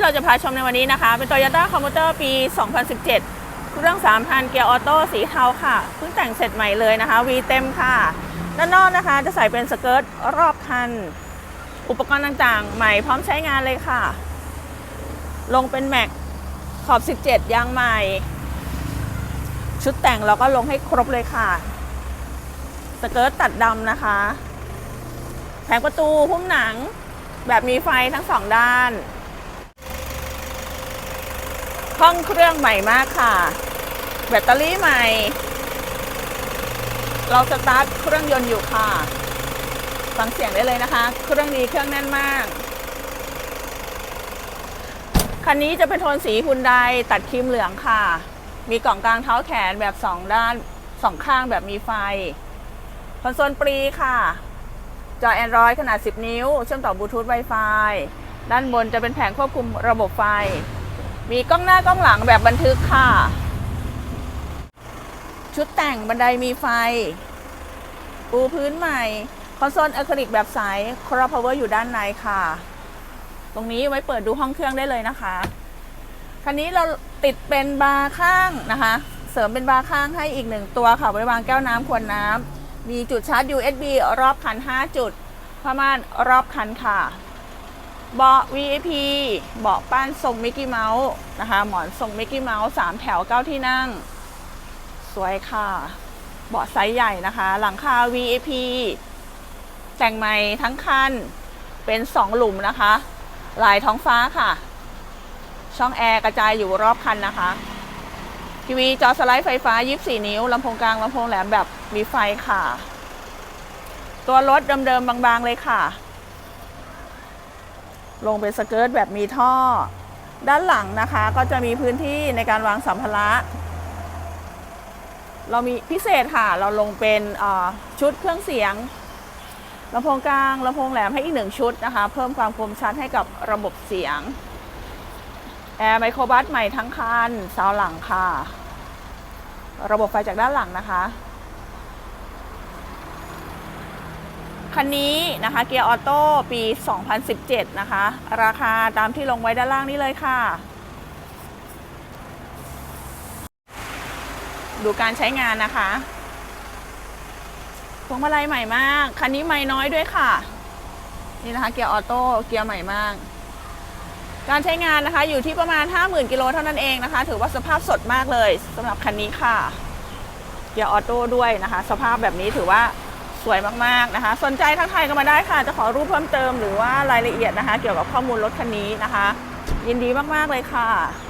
ที่เราจะพาชมในวันนี้นะคะ เป็น Toyota c o m m u t e r ปี 2017 เครื่อง 3,000 เกียร์ออโต้สีเทาค่ะ เพิ่งแต่งเสร็จใหม่เลยนะคะ V เต็มค่ะ ด้านนอกนะคะจะใส่เป็นสเกิร์ตรอบคัน อุปกรณ์ต่างๆ ใหม่พร้อมใช้งานเลยค่ะ ลงเป็นแม็กขอบ 17 ยางใหม่ ชุดแต่งเราก็ลงให้ครบเลยค่ะ สเกิร์ตตัดดำนะคะ แผงประตูหุ้มหนัง แบบมีไฟทั้งสองด้าน ห้องเครื่องใหม่มากค่ะ แบตเตอรี่ใหม่ เราสตาร์ทเครื่องยนต์อยู่ค่ะ ฟังเสียงได้เลยนะคะ เครื่องดีเครื่องแน่นมาก คันนี้จะเป็นโทนสีฮุนไดตัดครีมเหลืองค่ะ มีกล่องกลางเท้าแขนแบบสองด้านสองข้างแบบมีไฟ คอนโซลปรีค่ะ จอ Android ขนาด 10 นิ้ว เชื่อมต่อบลูทูธ Wi-Fi ด้านบนจะเป็นแผงควบคุมระบบไฟ มีกล้องหน้ากล้องหลังแบบบันทึกค่ะ ชุดแต่งบันไดมีไฟ ปูพื้นใหม่ คอนโซลอะคริลิกแบบใสครอบพาวเวอร์อยู่ด้านในค่ะ ตรงนี้ไว้เปิดดูห้องเครื่องได้เลยนะคะ คันนี้เราติดเป็นบาร์ข้างนะคะ เสริมเป็นบาร์ข้างให้อีกหนึ่งตัวค่ะ ไว้วางแก้วน้ำขวดน้ำมีจุดชาร์จ USB รอบคัน 5 จุดผ้าม่านรอบคันค่ะ เบาะ VIP เบาะป้านทรงมิกกี้เมาส์นะคะ หมอนทรงมิกกี้เมาส์3แถว9ที่นั่ง สวยค่ะ เบาะไซส์ใหญ่นะคะ หลังคา VIP แต่งใหม่ทั้งคัน เป็น2หลุมนะคะ ลายท้องฟ้าค่ะ ช่องแอร์กระจายอยู่รอบคันนะคะ ทีวีจอสไลด์ไฟฟ้า 24 นิ้ว ลำโพงกลางลำโพงแหลมแบบมีไฟค่ะ ตัวรถเดิมๆบางๆเลยค่ะ ลงเป็นสเกิร์ตแบบมีท่อ ด้านหลังนะคะก็จะมีพื้นที่ในการวางสัมภาระ เรามีพิเศษค่ะ เราลงเป็นชุดเครื่องเสียงลำโพงกลางลำโพงแหลมให้อีกหนึ่งชุดนะคะ เพิ่มความคมชัดให้กับระบบเสียง แอร์ไมโครบัสใหม่ทั้งคันซาวหลังค่ะ ระบบไฟจากด้านหลังนะคะ คันนี้นะคะเกียร์ออโต้ปี 2017 นะคะ ราคาตามที่ลงไว้ด้านล่างนี้เลยค่ะ ดูการใช้งานนะคะพวงมาลัยใหม่มาก คันนี้ไม่น้อยด้วยค่ะ นี่นะคะเกียร์ออโต้เกียร์ใหม่มาก การใช้งานนะคะอยู่ที่ประมาณ 50,000กิโลเท่านั้นเองนะคะ ถือว่าสภาพสดมากเลยสำหรับคันนี้ค่ะ เกียร์ออโต้ด้วยนะคะ สภาพแบบนี้ถือว่า สวยมากๆนะคะ สนใจทักทายกันมาได้ค่ะ จะขอรูปเพิ่มเติมหรือว่ารายละเอียดนะคะ เกี่ยวกับข้อมูลรถคันนี้นะคะ ยินดีมากๆเลยค่ะ